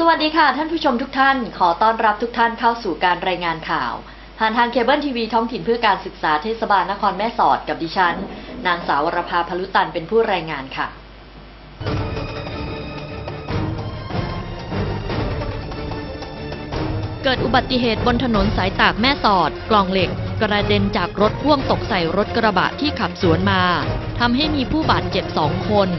สวัสดีค่ะ ท่านผู้ชมทุกท่าน ขอต้อนรับทุกท่านเข้าสู่การรายงานข่าวผ่านทางเคเบิลทีวีท้องถิ่นเพื่อการศึกษาเทศบาลนครแม่สอดกับดิฉัน นางสาววรภาพลุตันเป็นผู้รายงานค่ะ เกิดอุบัติเหตุบนถนนสายตากแม่สอด กล่องเหล็ก กระเด็นจากรถพ่วงตกใส่รถกระบะที่ขับสวนมาทำให้มีผู้บาดเจ็บสองคน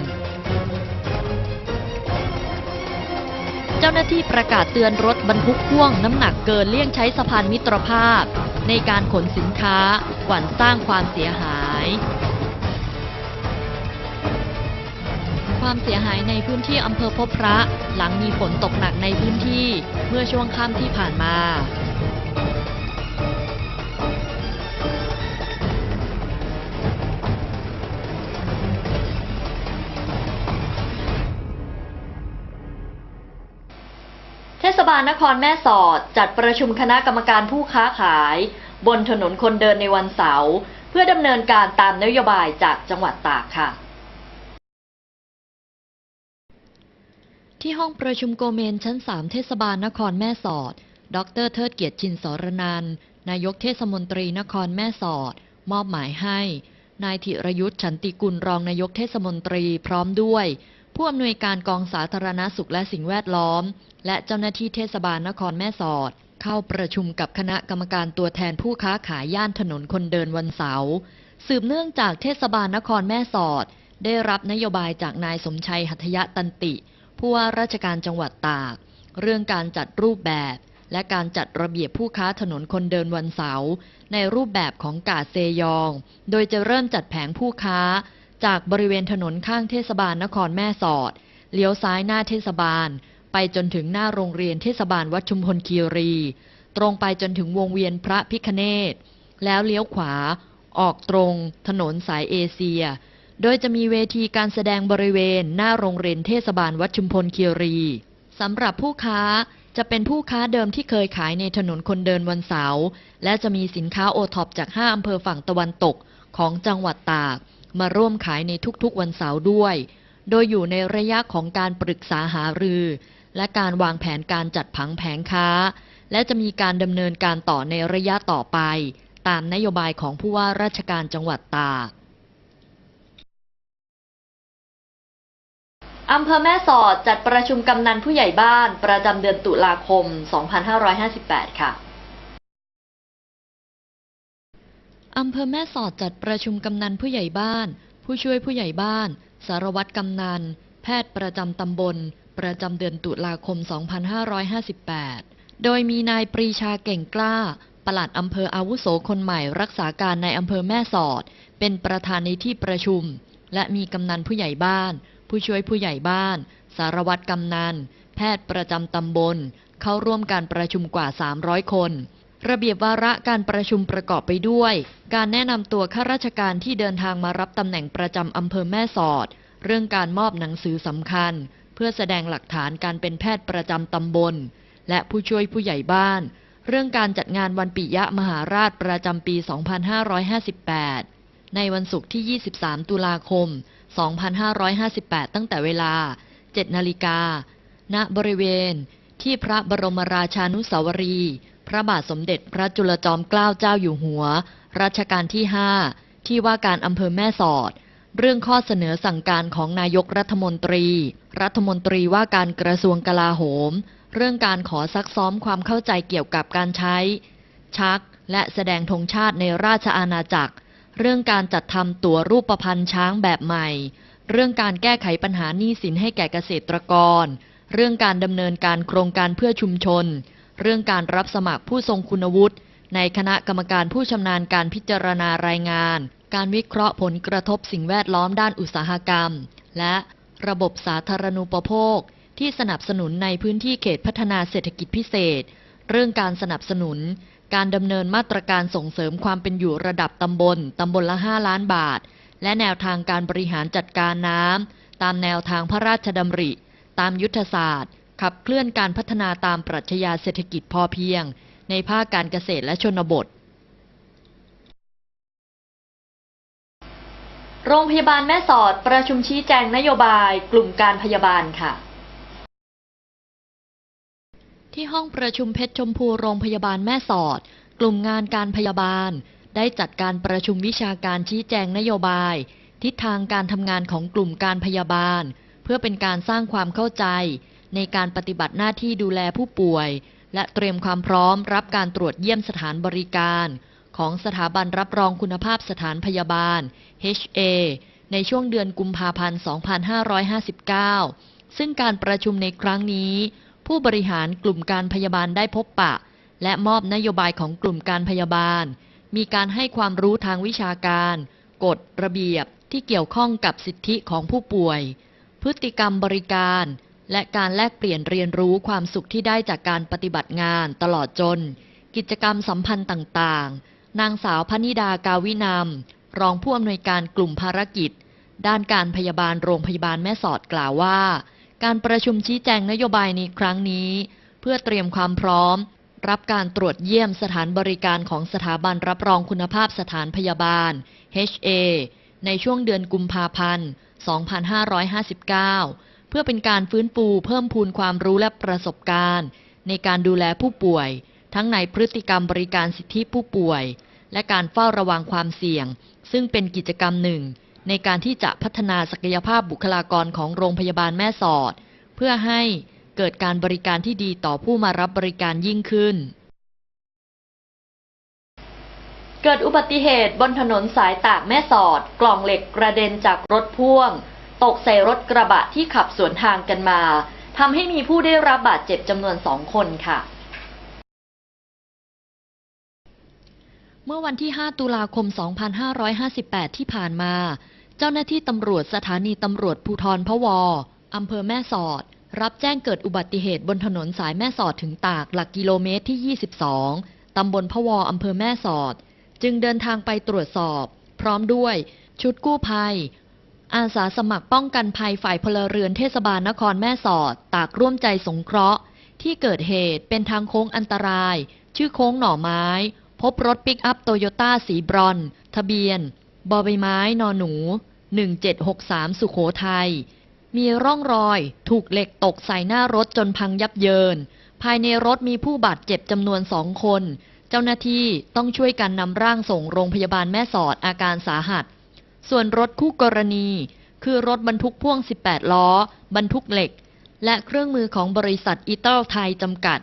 เจ้าหน้าที่ประกาศเตือนรถบรรทุกพ่วงน้ำหนักเกินเลี่ยงใช้สะพานมิตรภาพ ในการขนสินค้าหวั่นสร้างความเสียหาย ความเสียหายในพื้นที่อำเภอพบพระ หลังมีฝนตกหนักในพื้นที่เมื่อช่วงค่ำที่ผ่านมา ศบาลนครแม่สอดจัดประชุมคณะกรรมการผู้ค้าขาย บนถนนคนเดินในวันเสาร์เพื่อดำเนินการตามนโยบายจากจังหวัดตากค่ะ ที่ห้องประชุมโกเมนชั้น 3 เทศบาลนครแม่สอด ดรเทิดเกียรติชินสรนันนายกเทศมนตรีนครแม่สอด มอบหมายให้ นายธิรยุทธ์ฉันติกุลรองนายกเทศมนตรีพร้อมด้วย ผู้อำนวยการกองสาธารณสุขและสิ่งแวดล้อม และเจ้าหน้าที่เทศบาลนครแม่สอด เข้าประชุมกับคณะกรรมการตัวแทนผู้ค้าขายย่านถนนคนเดินวันเสาร์สืบเนื่องจากเทศบาลนครแม่สอด ได้รับนโยบายจากนายสมชัยหัตยะตันติ ผู้ว่าราชการจังหวัดตาก เรื่องการจัดรูปแบบ และการจัดระเบียบผู้ค้าถนนคนเดินวันเสาร์ในรูปแบบของกาเซยอง โดยจะเริ่มจัดแผงผู้ค้า จากบริเวณถนนข้างเทศบาลนครแม่สอดเลี้ยวซ้ายหน้าเทศบาล ไปจนถึงหน้าโรงเรียนเทศบาลวัดชุมพลคีรี ตรงไปจนถึงวงเวียนพระพิคเนตแล้วเลี้ยวขวา ออกตรงถนนสายเอเชีย โดยจะมีเวทีการแสดงบริเวณหน้าโรงเรียนเทศบาลวัดชุมพลคีรีสำหรับผู้ค้าจะเป็นผู้ค้าเดิมที่เคยขายในถนนคนเดินวันเสาร์และจะมีสินค้าโอท็อปจาก 5 อำเภอฝั่งตะวันตกของจังหวัดตาก มาร่วมขายในทุกๆวันเสาร์ด้วย โดยอยู่ในระยะของการปรึกษาหารือ และการวางแผนการจัดผังแผงค้า และจะมีการดำเนินการต่อในระยะต่อไป ตามนโยบายของผู้ว่าราชการจังหวัดตากอำเภอแม่สอดจัดประชุมกำนันผู้ใหญ่บ้าน ประจำเดือนตุลาคม 2558 ค่ะอำเภอแม่สอดจัดประชุมกำนันผู้ใหญ่บ้าน ผู้ช่วยผู้ใหญ่บ้าน สารวัตรกำนัน แพทย์ประจำตำบล ประจำเดือนตุลาคม 2558 โดยมีนายปรีชาเก่งกล้า ปลัดอำเภออาวุโสคนใหม่รักษาการในอำเภอแม่สอด เป็นประธานในที่ประชุม และมีกำนันผู้ใหญ่บ้าน ผู้ช่วยผู้ใหญ่บ้าน สารวัตรกำนัน แพทย์ประจำตำบล เข้าร่วมการประชุมกว่า 300 คนระเบียบวาระการประชุมประกอบไปด้วย การแนะนำตัวข้าราชการที่เดินทางมารับตำแหน่งประจำอำเภอแม่สอด เรื่องการมอบหนังสือสำคัญ พื่อแสดงหลักฐานการเป็นแพทย์ประจำตำบล และผู้ช่วยผู้ใหญ่บ้าน เรื่องการจัดงานวันปิยะมหาราชประจำปี 2558 ในวันศุกร์ที่ 23 ตุลาคม 2558 ตั้งแต่เวลา 7 นาฬิกา ณ บริเวณ ที่พระบรมราชานุสาวรี พระบาทสมเด็จพระจุลจอมเกล้าเจ้าอยู่หัว รัชกาลที่ 5 ที่ว่าการอำเภอแม่สอด เรื่องข้อเสนอสั่งการของนายกรัฐมนตรี รัฐมนตรีว่าการกระทรวงกลาโหม เรื่องการขอซักซ้อมความเข้าใจเกี่ยวกับการใช้ ชัก และแสดงธงชาติในราชอาณาจักร เรื่องการจัดทำตั๋วรูปพันธ์ช้างแบบใหม่ เรื่องการแก้ไขปัญหาหนี้สินให้แก่เกษตรกร เรื่องการดำเนินการโครงการเพื่อชุมชน เรื่องการรับสมัครผู้ทรงคุณวุฒิ ในคณะกรรมการผู้ชำนาญการพิจารณารายงาน การวิเคราะห์ผลกระทบสิ่งแวดล้อมด้านอุตสาหกรรม และระบบสาธารณูปโภค ที่สนับสนุนในพื้นที่เขตพัฒนาเศรษฐกิจพิเศษ เรื่องการสนับสนุน การดำเนินมาตรการส่งเสริมความเป็นอยู่ระดับตำบลตำบลละ 5 ล้านบาท และแนวทางการบริหารจัดการน้ำตามแนวทางพระราชดำริ ตามยุทธศาสตร์ ขับเคลื่อนการพัฒนาตามปรัชญาเศรษฐกิจพอเพียง ในภาคการเกษตรและชนบท โรงพยาบาลแม่สอดประชุมชี้แจงนโยบายกลุ่มการพยาบาลค่ะ ที่ห้องประชุมเพชรชมพูโรงพยาบาลแม่สอด กลุ่มงานการพยาบาล ได้จัดการประชุมวิชาการชี้แจงนโยบาย ทิศทางการทำงานของกลุ่มการพยาบาล เพื่อเป็นการสร้างความเข้าใจในการปฏิบัติหน้าที่ดูแลผู้ป่วย และเตรียมความพร้อมรับการตรวจเยี่ยมสถานบริการ ของสถาบันรับรองคุณภาพสถานพยาบาล HA ในช่วงเดือนกุมภาพันธ์ 2559 ซึ่งการประชุมในครั้งนี้ ผู้บริหารกลุ่มการพยาบาลได้พบปะ และมอบนโยบายของกลุ่มการพยาบาล มีการให้ความรู้ทางวิชาการ กฎระเบียบที่เกี่ยวข้องกับสิทธิของผู้ป่วย พฤติกรรมบริการ และการแลกเปลี่ยนเรียนรู้ความสุขที่ได้จากการปฏิบัติงานตลอดจน กิจกรรมสัมพันธ์ต่างๆ นางสาวพนิดากาวินามรองผู้อำนวยการกลุ่มภารกิจ ด้านการพยาบาลโรงพยาบาลแม่สอดกล่าวว่า การประชุมชี้แจงนโยบายในครั้งนี้ เพื่อเตรียมความพร้อม รับการตรวจเยี่ยมสถานบริการของสถาบันรับรองคุณภาพสถานพยาบาล HA ในช่วงเดือนกุมภาพันธ์ 2559 เพื่อเป็นการฟื้นฟูเพิ่มพูนความรู้และประสบการณ์ ในการดูแลผู้ป่วย ทั้งในพฤติกรรมบริการสิทธิผู้ป่วย และการเฝ้าระวังความเสี่ยง ซึ่งเป็นกิจกรรมหนึ่ง ในการที่จะพัฒนาศักยภาพบุคลากรของโรงพยาบาลแม่สอด เพื่อให้เกิดการบริการที่ดีต่อผู้มารับบริการยิ่งขึ้นเกิดอุบัติเหตุบนถนนสายตากแม่สอด กล่องเหล็กกระเด็นจากรถพ่วง ตกใส่รถกระบะที่ขับสวนทางกันมาทำให้มีผู้ได้รับบาดเจ็บจำนวนสองคนค่ะ เมื่อวันที่ 5 ตุลาคม 2558 ที่ผ่านมา เจ้าหน้าที่ตำรวจสถานีตำรวจภูทรพะวออำเภอแม่สอด รับแจ้งเกิดอุบัติเหตุบนถนนสายแม่สอดถึงตากหลักกิโลเมตรที่ 22 ตำบลพะวออำเภอแม่สอด จึงเดินทางไปตรวจสอบ พร้อมด้วย ชุดกู้ภัย อาสาสมัครป้องกันภัยฝ่ายพลเรือนเทศบาลนครแม่สอด ตากร่วมใจสงเคราะห์ ที่เกิดเหตุเป็นทางโค้งอันตราย ชื่อโค้งหน่อไม้ พบรถปิกอัพโตโยต้าสีบรอน ทะเบียน บอใบไม้นอหนู 1763 สุโขทัย มีร่องรอยถูกเหล็กตกใส่หน้ารถจนพังยับเยิน ภายในรถมีผู้บาดเจ็บจำนวนสองคน เจ้าหน้าที่ต้องช่วยกันนำร่างส่งโรงพยาบาลแม่สอดอาการสาหัส ส่วนรถคู่กรณี คือรถบรรทุกพ่วง 18 ล้อ บรรทุกเหล็ก และเครื่องมือของบริษัทอีเตลไทยจำกัด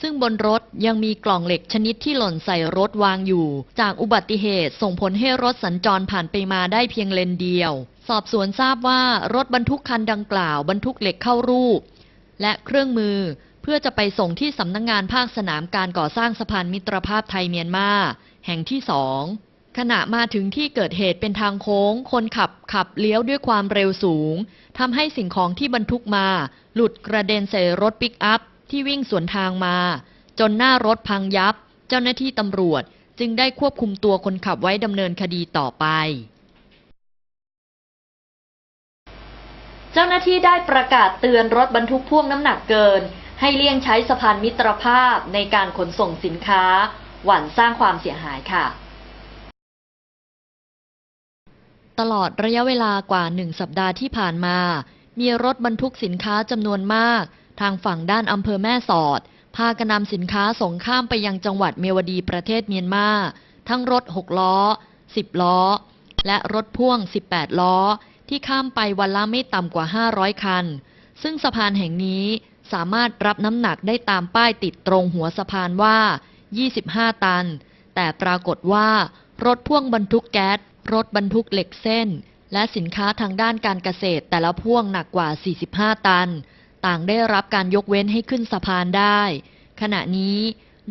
ซึ่งบนรถยังมีกล่องเหล็กชนิดที่หล่นใส่รถวางอยู่ จากอุบัติเหตุส่งผลให้รถสัญจรผ่านไปมาได้เพียงเลนเดียว สอบสวนทราบว่ารถบรรทุกคันดังกล่าวบรรทุกเหล็กเข้ารูป และเครื่องมือเพื่อจะไปส่งที่สำนักงงานภาคสนามการก่อสร้างสะพานมิตรภาพไทยเมียนมา แห่งที่สอง ขณะมาถึงที่เกิดเหตุเป็นทางโค้ง คนขับขับเลี้ยวด้วยความเร็วสูงทำให้สิ่งของที่บรรทุกมา หลุดกระเด็นใส่รถปิกอัพ ที่วิ่งสวนทางมา จนหน้ารถพังยับ เจ้าหน้าที่ตำรวจจึงได้ควบคุมตัวคนขับไว้ดำเนินคดีต่อไป เจ้าหน้าที่ได้ประกาศเตือนรถบรรทุกพ่วงน้ำหนักเกิน ให้เลี่ยงใช้สะพานมิตรภาพในการขนส่งสินค้า หวั่นสร้างความเสียหายค่ะ ตลอดระยะเวลากว่าหนึ่งสัปดาห์ที่ผ่านมา มีรถบรรทุกสินค้าจำนวนมาก ทางฝั่งด้านอำเภอแม่สอด พากนนำสินค้าส่งข้ามไปยังจังหวัดเมียวดีประเทศเมียนมา ทั้งรถ 6 ล้อ 10 ล้อ และรถพ่วง 18 ล้อ ที่ข้ามไปวันละไม่ต่ำกว่า 500 คัน ซึ่งสะพานแห่งนี้สามารถรับน้ำหนักได้ตามป้ายติดตรงหัวสะพานว่า 25 ตัน แต่ปรากฏว่ารถพ่วงบรรทุกแก๊ส รถบรรทุกเหล็กเส้น และสินค้าทางด้านการเกษตรแต่ละพ่วงหนักกว่า 45 ตัน ต่างได้รับการยกเว้นให้ขึ้นสะพานได้ ขณะนี้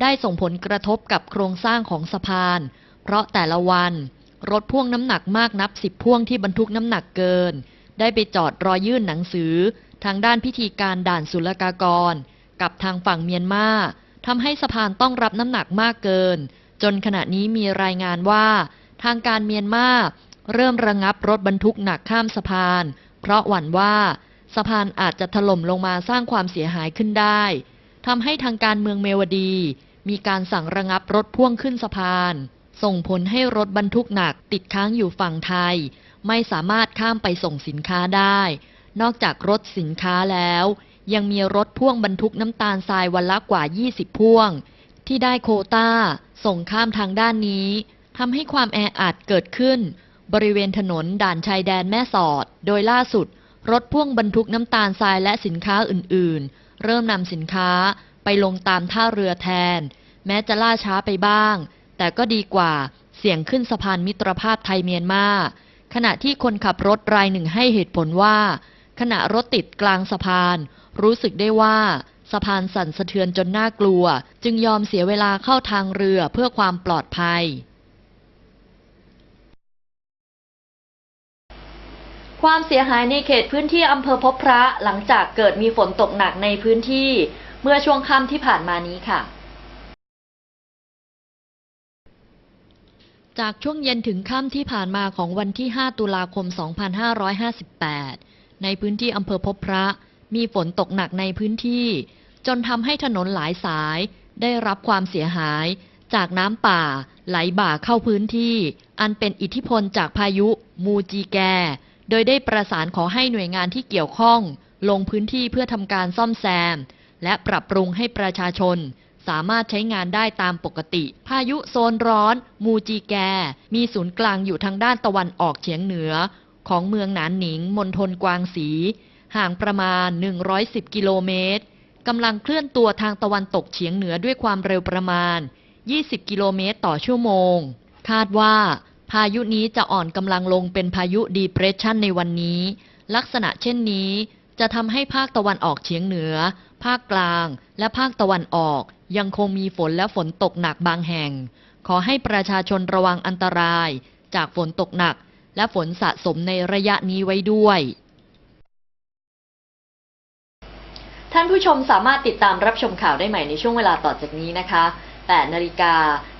ได้ส่งผลกระทบกับโครงสร้างของสะพาน เพราะแต่ละวัน รถพ่วงน้ำหนักมากนับสิบพ่วงที่บรรทุกน้ำหนักเกิน ได้ไปจอดรอยื่นหนังสือ ทางด้านพิธีการด่านศุลกากร กับทางฝั่งเมียนมาทำให้สะพานต้องรับน้ำหนักมากเกิน จนขณะนี้มีรายงานว่า ทางการเมียนมาเริ่มระงับรถบรรทุกหนักข้ามสะพาน เพราะหวั่นว่าสะพานอาจจะถล่มลงมาสร้างความเสียหายขึ้นได้ทำให้ทางการเมืองเมวดี มีการสั่งระงับรถพ่วงขึ้นสะพาน ส่งผลให้รถบรรทุกหนักติดค้างอยู่ฝั่งไทย ไม่สามารถข้ามไปส่งสินค้าได้ นอกจากรถสินค้าแล้ว ยังมีรถพ่วงบรรทุกน้ำตาลทรายวันละกว่า 20 พ่วง ที่ได้โควต้า ส่งข้ามทางด้านนี้ ทำให้ความแออัดเกิดขึ้น บริเวณถนนด่านชายแดนแม่สอด โดยล่าสุด รถพ่วงบรรทุกน้ำตาลทรายและสินค้าอื่น ๆ เริ่มนำสินค้าไปลงตามท่าเรือแทน แม้จะล่าช้าไปบ้าง แต่ก็ดีกว่าเสี่ยงขึ้นสะพานมิตรภาพไทยเมียนมา ขณะที่คนขับรถรายหนึ่งให้เหตุผลว่า ขณะรถติดกลางสะพาน รู้สึกได้ว่าสะพานสั่นสะเทือนจนน่ากลัว จึงยอมเสียเวลาเข้าทางเรือเพื่อความปลอดภัย ความเสียหายในเขตพื้นที่อำเภอพบพระหลังจากเกิดมีฝนตกหนักในพื้นที่ เมื่อช่วงค่ำที่ผ่านมานี้ค่ะ จากช่วงเย็นถึงค่ำที่ผ่านมาของวันที่ 5 ตุลาคม 2558 ในพื้นที่อำเภอพบพระ มีฝนตกหนักในพื้นที่ จนทำให้ถนนหลายสาย ได้รับความเสียหาย จากน้ำป่า ไหลบ่าเข้าพื้นที่ อันเป็นอิทธิพลจากพายุ มูจีแก โดยได้ประสานขอให้หน่วยงานที่เกี่ยวข้อง ลงพื้นที่เพื่อทำการซ่อมแซม และปรับปรุงให้ประชาชน สามารถใช้งานได้ตามปกติ พายุโซนร้อน มูจีแก มีศูนย์กลางอยู่ทางด้านตะวันออกเฉียงเหนือ ของเมืองหนานหนิงมณฑลกวางสี ห่างประมาณ 110 กิโลเมตรกำลังเคลื่อนตัวทางตะวันตกเฉียงเหนือด้วยความเร็วประมาณ 20 กิโลเมตรต่อชั่วโมง คาดว่า พายุนี้จะอ่อนกำลังลงเป็นพายุดีเพรสชันในวันนี้ ลักษณะเช่นนี้จะทำให้ภาคตะวันออกเฉียงเหนือ ภาคกลาง และภาคตะวันออก ยังคงมีฝนและฝนตกหนักบางแห่ง ขอให้ประชาชนระวังอันตราย จากฝนตกหนัก และฝนสะสมในระยะนี้ไว้ด้วย ท่านผู้ชมสามารถติดตามรับชมข่าวได้ใหม่ในช่วงเวลาต่อจากนี้นะคะ 8 นาฬิกา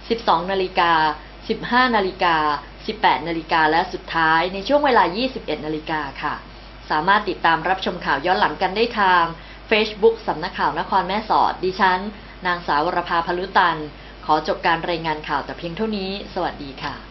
12 นาฬิกา 15 นาฬิกา 18 นาฬิกาและสุดท้ายในช่วงเวลา 21 นาฬิกาค่ะ สามารถติดตามรับชมข่าวย้อนหลังกันได้ทาง Facebook สำนักข่าวนครแม่สอด ดิฉัน นางสาววรภาพลุตัน ขอจบการรายงานข่าวแต่เพียงเท่านี้ สวัสดีค่ะ